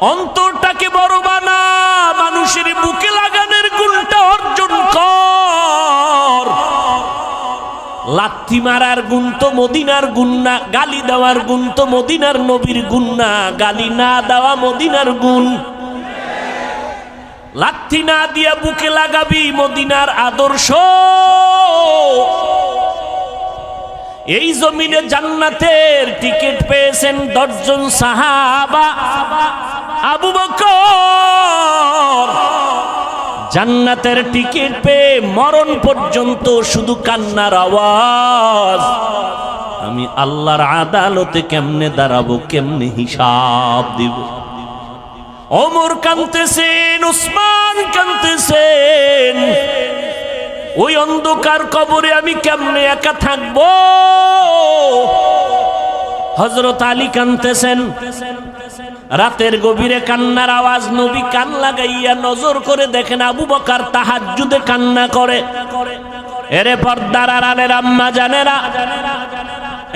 অন্তরটাকে বড় বানা, মানুষের বুকে লাগানোর গুণটা অর্জন কর। লাথি মারার গুণ তো মদিনার গুণ না, গালি দেওয়ার গুণ তো মদিনার নবীর গুণ না, গালি না দেওয়া মদিনার গুণ। লাথি না দিয়া বুকে লাগাবি মদিনার আদর্শ। এই জমিনে জান্নাতের টিকিট পেয়েছেন দশজন সাহাবা। আবু বকর জান্নাতের টিকিট পেয়ে মরণ পর্যন্ত শুধু কান্নার আওয়াজ। আমি আল্লাহর আদালতে কেমনে দাঁড়াবো, কেমনে হিসাব দিব? ওমর কানতেছেন উসমান কানতেছেন ওই অন্ধকার কবরে আমি কেমনে একা থাকব? হজরত আলী কানতেছেন রাতের গভীরে কান্নার আওয়াজ, নবী কান লাগাইয়া নজর করে দেখেন আবু বকার তাহাজ্জুদে কান্না করে। এরে পর্দার আড়ালের আম্মা জানেরা,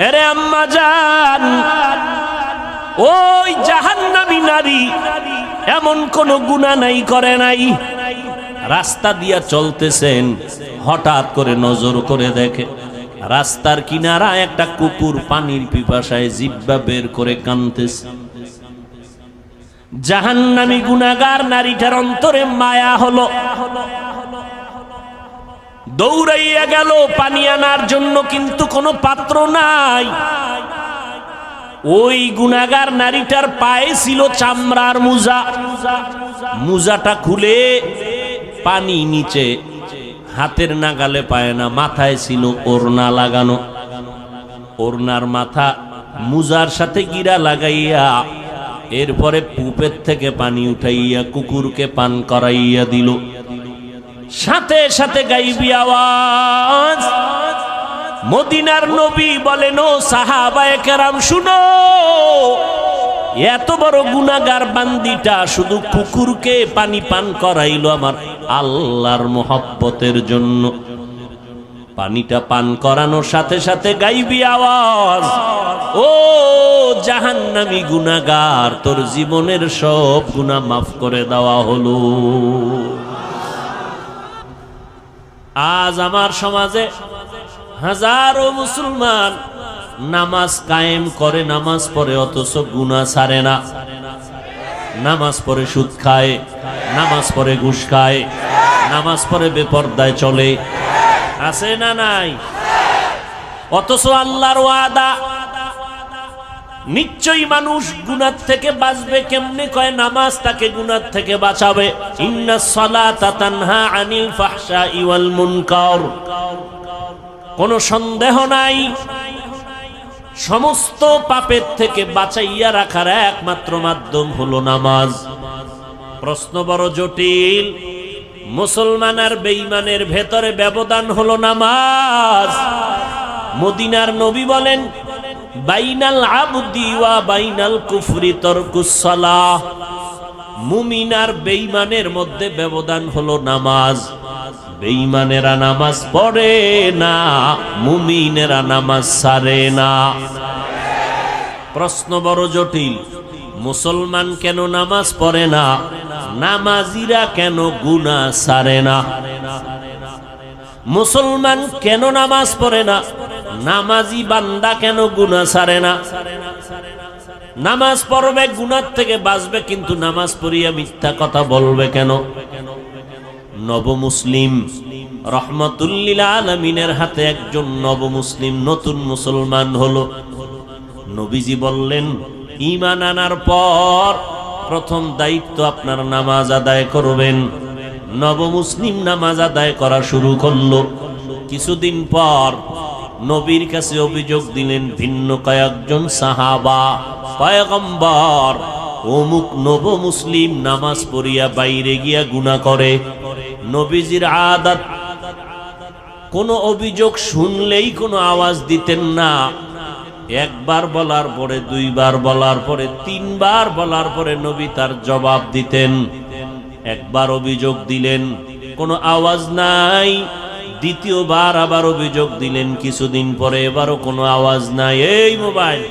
এরে আম্মা জান, ওই জাহান্নামী নারী এমন কোন গুণা নাই, করে নাই। রাস্তা দিয়া চলতেছেন, হঠাৎ করে নজর করে দেখে। রাস্তার কিনারা একটা কুকুর পানির পিপাসায় জিব্বা বের করে কানতেছে। জাহান্নামী গুনাগার নারীটার অন্তরে মায়া হলো। দৌড়াইয়া গেল, পানি আনার জন্য কিন্তু কোনো পাত্র নাই। ওই গুনাগার নারীটার পায়ে ছিল চামড়ার মুজা। মুজাটা খুলে পানি নিচে, হাতের নাগালে পায় না, মাথায় ছিল ওড়না লাগানো। ওড়নার মাথা মুজার সাথে গিরা লাগাইয়া এরপরে পুপের থেকে পানি উঠাইয়া কুকুরকে পান করাইয়া দিল। সাথে সাথে গাইবি আওয়াজ। মদিনার নবী বলেন, ও সাহাবায়ে কেরাম, শুনো। এত বড় গুনাগার বান্দিটা শুধু কুকুরকে পানি পান করাইলো আমার আল্লাহর মোহব্বতের জন্য। পানিটা পান করানোর সাথে সাথে গাইবি আওয়াজ। ও জাহান্নামি গুনাগার তোর জীবনের সব গুনাহ মাফ করে দেওয়া হলো। আজ আমার সমাজে হাজারো মুসলমান নামাজ কায়েম করে, নামাজ পড়ে, অথচ গুনাহ ছাড়ে না। নামাজ পড়ে সুদ খায়, নামাজ পড়ে ঘুষ খায়, নামাজ পড়ে বেপর্দায় চলে। আছে না নাই? অথচ আল্লাহর ওয়াদা, নিশ্চয়ই মানুষ গুনার থেকে বাঁচবে কেমনে? কয় নামাজ তাকে গুনার থেকে বাঁচাবে। ইন্না সালাতা তানহা আনিল ফাহশা ইওয়াল মুনকার। কোনো সন্দেহ নাই। সমস্ত পাপের থেকে বাঁচাইয়া রাখার একমাত্র মাধ্যম হলো নামাজ। প্রশ্ন বড় জটিল। মুসলমান আর বেঈমানের ভেতরে ব্যবধান হলো নামাজ। মদিনার নবী বলেন, বাইনাল আবদি ওয়া বাইনাল কুফরি তরকুস সালাহ। মুমিন আর বেঈমানের মধ্যে ব্যবধান হলো নামাজ। বেঈমানেরা নামাজ পড়ে না, মুমিনেরা নামাজ সারে না। প্রশ্ন বড় জটিল, মুসলমান কেন নামাজ পড়ে না? নামাজিরা কেন গুনা সারে না? মুসলমান কেন নামাজ পড়ে না? নামাজি বান্দা কেন গুনা সারে না? নামাজ পড়বে গুনার থেকে বাঁচবে, কিন্তু নামাজ পড়িয়া মিথ্যা কথা বলবে কেন? নব মুসলিম রহমতুল্লিল আলমিনের হাতে একজন নব মুসলিম নতুন মুসলমান হলো। নবীজি বললেন ইমান আনার পর প্রথম দায়িত্ব আপনার নামাজ আদায় করবেন। নব মুসলিম নামাজ আদায় করা শুরু করল। কিছুদিন পর নবীর কাছে অভিযোগ দিলেন, ভিন্ন কয়েকজন সাহাবা, পয়গম্বর, অমুক নব মুসলিম নামাজ পড়িয়া বাইরে গিয়া গুণা করে। নবীজির আদাত কোনো অভিযোগ শুনলেই কোনো আওয়াজ দিতেন না। একবার বলার পরে, দুইবার বলার পরে, তিনবার বলার পরে নবী তার জবাব দিতেন। একবার অভিযোগ দিলেন, কোনো আওয়াজ নাই। দ্বিতীয়বার আবার অভিযোগ দিলেন, কিছুদিন পরে এবারও কোনো আওয়াজ নাই। এই মোবাইল,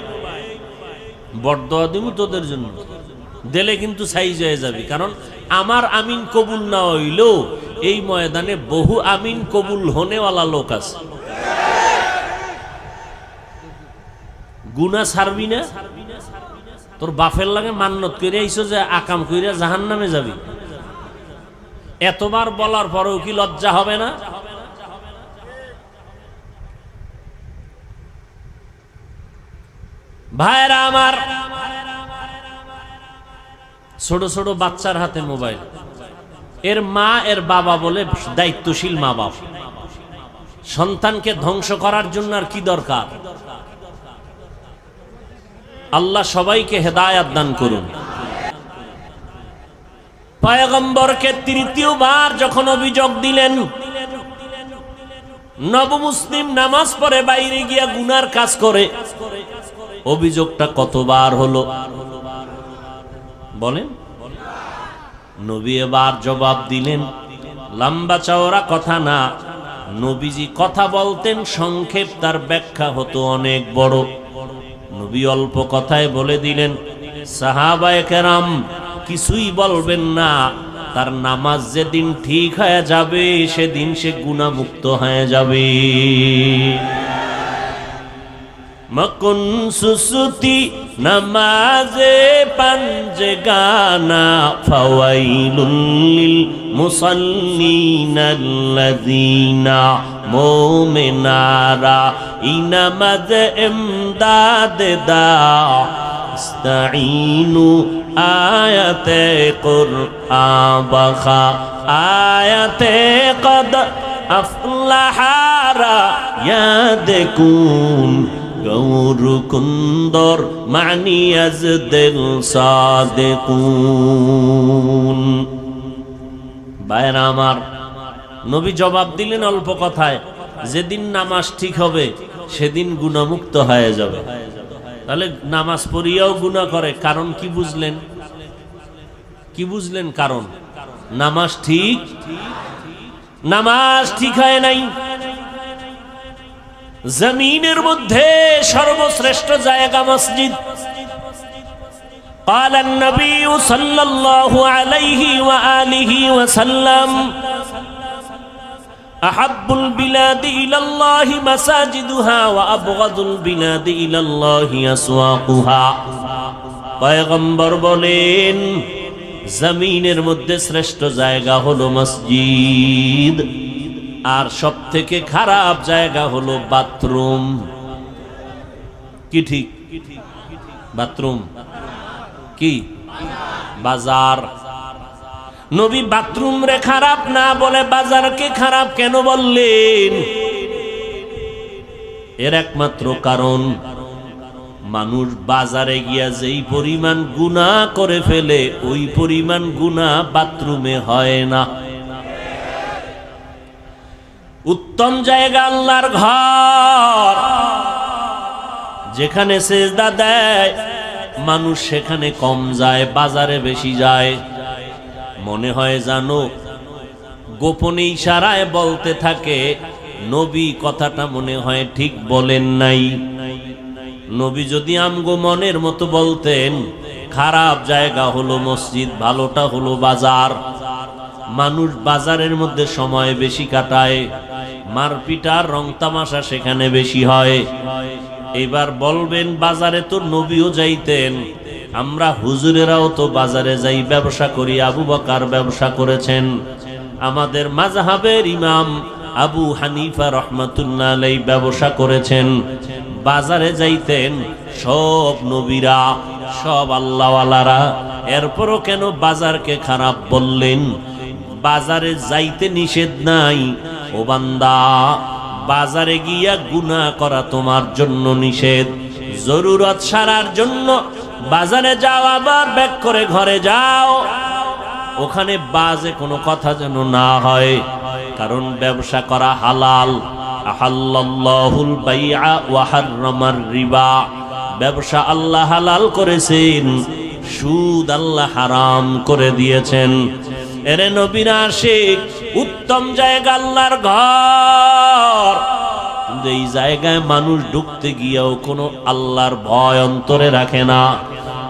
বড্ড দিব তোদের জন্য। দিলে কিন্তু সাইজ হয়ে যাবে, কারণ আমার আমিন কবুল না হইলেও এই ময়দানে বহু আমিন কবুল হনেওয়ালা লোক আছে। গুনা ছাড়বি না? তোর বাপের লাগে মান্নত করে আইসো যে আকাম কইরা জাহান নামে যাবি। এতবার বলার পরেও কি লজ্জা হবে না? ভাইরা আমার, ছোট ছোট বাচ্চার হাতে মোবাইল। এর মা, এর বাবা বলে দায়িত্বশীল মা বাপ সন্তানকে ধ্বংস করার জন্য আর কি দরকার? আল্লাহ সবাইকে হেদায়াত দান করুন। পয়গম্বরকে তৃতীয়বার যখন অভিযোগ দিলেন নবমুসলিম নামাজ পড়ে বাইরে গিয়া গুনার কাজ করে, অভিযোগটা কতবার হলো? বলেন। নবী এবার জবাব দিলেন, লম্বা চওড়া কথা না, নবীজি কথা বলতেন, সংক্ষেপ, তার ব্যাখ্যা হতো অনেক বড়। নবী অল্প কথায় বলে দিলেন, সাহাবায় কেরাম, কিছুই বলবেন না। তার নামাজ যেদিন ঠিক হয়ে যাবে, সেদিন সে গুণামুক্ত হয়ে যাবে। মকুন সুসুতি নমাজে পঞ্জে গানা ফাওয়াইলুল মুসাল্লিনাল্লাযীনা মুমিনারা ইনামাজ ইমদাদ দা ইস্তাঈনু আয়াতে কুরআন বাখা আয়াতে কদ আফলাহারা ইয়াদকুন গৌর কুন্দর মানি আজ দিল সাদেকুন। বায়না আমার, নবী জবাব দিলেন অল্প কথায়, যেদিন নামাজ ঠিক হবে, সেদিন গুণামুক্ত হয়ে যাবে। তাহলে নামাজ পড়িয়াও গুণা করে, কারণ কি বুঝলেন? কি বুঝলেন কারণ? নামাজ ঠিক? নামাজ ঠিক হয় নাই। জমিনের মধ্যে সর্বশ্রেষ্ঠ জায়গা মসজিদ قال النبي صلى الله عليه وآله وسلم أحب البلاد إلى الله مساجدها وأبغض البلاد إلى الله أسواقها পয়গম্বর বলেন জমিনের মধ্যে শ্রেষ্ঠ জায়গা হলো মসজিদ আর সব থেকে খারাপ জায়গা হলো বাথরুম। কি ঠিক? বাথরুম। কি? বাজার। নবী বাথরুম রে খারাপ না বলে বাজারকে খারাপ কেন বললেন? এর একমাত্র কারণ, মানুষ বাজারে গিয়া যেই পরিমাণ গুণা করে ফেলে, ওই পরিমাণ গুণা বাথরুমে হয় না। উত্তম জায়গা আল্লাহর ঘর। যেখানে সেজদা দেয়, মানুষ সেখানে কম যায়, বাজারে বেশি যায়। মনে হয় জানো, গোপনে ইশারায় বলতে থাকে, নবী কথাটা মনে হয় ঠিক বলেন নাই। নবী যদি আমগো মনের মতো বলতেন, খারাপ জায়গা হলো মসজিদ, ভালোটা হলো বাজার। মানুষ বাজারের মধ্যে সময় বেশি কাটায় মারপিটার রং তামাশা সেখানে বেশি হয়। এবার বলবেন, বাজারে তো নবীও যাইতেন, আমরা হুজুরেরাও তো বাজারে যাই, ব্যবসা করি, আবু বকার ব্যবসা করেছেন। আমাদের মাজাহাবের ইমাম আবু হানিফা রহমাতুল্লাহ ব্যবসা করেছেন। বাজারে যাইতেন সব নবীরা, সব আল্লাহওয়ালারা। এরপরও কেন বাজারকে খারাপ বললেন? বাজারে যাইতে নিষেধ নাই। ও বান্দা, বাজারে গিয়া গুনাহ করা তোমার জন্য নিষেধ। জরুরত সারার জন্য বাজারে যাও, আবার ব্যাক করে ঘরে যাও। ওখানে বাজে কোনো কথা যেন না হয়, কারণ ব্যবসা করা হালাল। আহাল্লাহুল বাইআ ওয়া হাররামার রিবা। ব্যবসা আল্লাহ হালাল করেছেন, সুদ আল্লাহ হারাম করে দিয়েছেন। এরে নবীনা শেখ উত্তম জায়গা আল্লাহর ঘর। এই জায়গায় মানুষ ঢুকতে গিয়েও কোনো আল্লাহর ভয় অন্তরে রাখে না।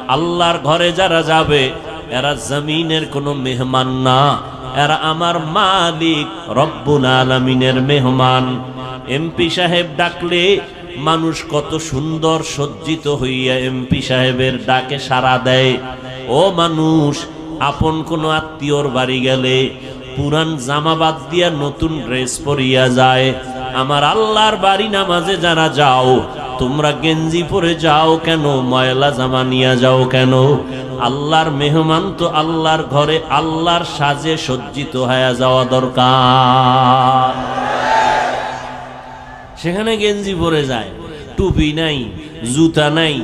আল্লাহর ঘরে যারা যাবে, এরা জমিনের কোনো মেহমান না। এরা আমার মালিক, রব্বুল আলমিনের মেহমান। এমপি সাহেব ডাকলে মানুষ কত সুন্দর সজ্জিত হইয়া এমপি সাহেবের ডাকে সাড়া দেয়। ও মানুষ আপন কোনো আত্মীয়র বাড়ি গেলে পুরান জামা বাদ দিয়া নতুন ড্রেস পরিয়া যায়। আমার আল্লাহর বাড়ি নামাজে যারা যাও, তোমরা গেঞ্জি পরে যাও কেন, ময়লা জামা নিয়ে যাও কেন? আল্লাহর মেহমান তো আল্লাহর ঘরে আল্লাহর সাজে সজ্জিত হয়ে যাওয়া দরকার। সেখানে গেঞ্জি পরে যায়, টুপি নাই, জুতা নাই।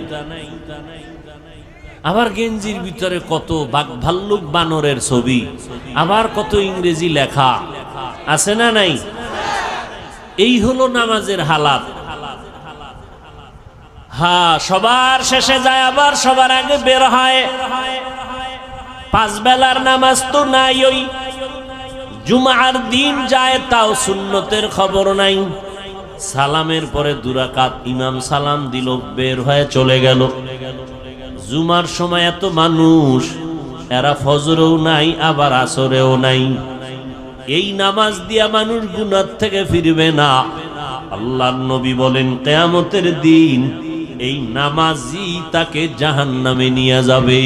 আবার গেঞ্জির ভিতরে কত ভাল্লুক বানরের ছবি, আবার কত ইংরেজি লেখা, আছে না নাই? এই হলো নামাজের হালাত। হ্যাঁ সবার শেষে যায়, আবার সবার আগে বের হয়। পাঁচ বেলার নামাজ তো নাই ওই। জুমার দিন যায়, তাও সুন্নতের খবর নাই। সালামের পরে দুরাকাত ইমাম সালাম দিল, বের হয়ে চলে গেল। জুমার সময় এত মানুষ, এরা ফজরেও নাই, আবার আসরেও নাই। এই নামাজ দিয়া মানুষ গুনার থেকে ফিরবে না। আল্লাহর নবী বলেন, কেয়ামতের দিন এই নামাজই তাকে জাহান নামে নিয়ে যাবে।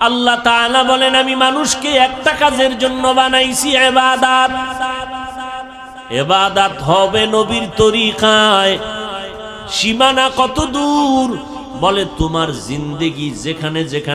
আল্লাহ তাআলা বলেন, আমি মানুষকে একটা কাজের জন্য বানাইছি, এবাদাত। এবাদাত হবে নবীর তরিকায়। সীমানা কত দূর? বলে তোমার জিন্দেগি যেখানে যেখানে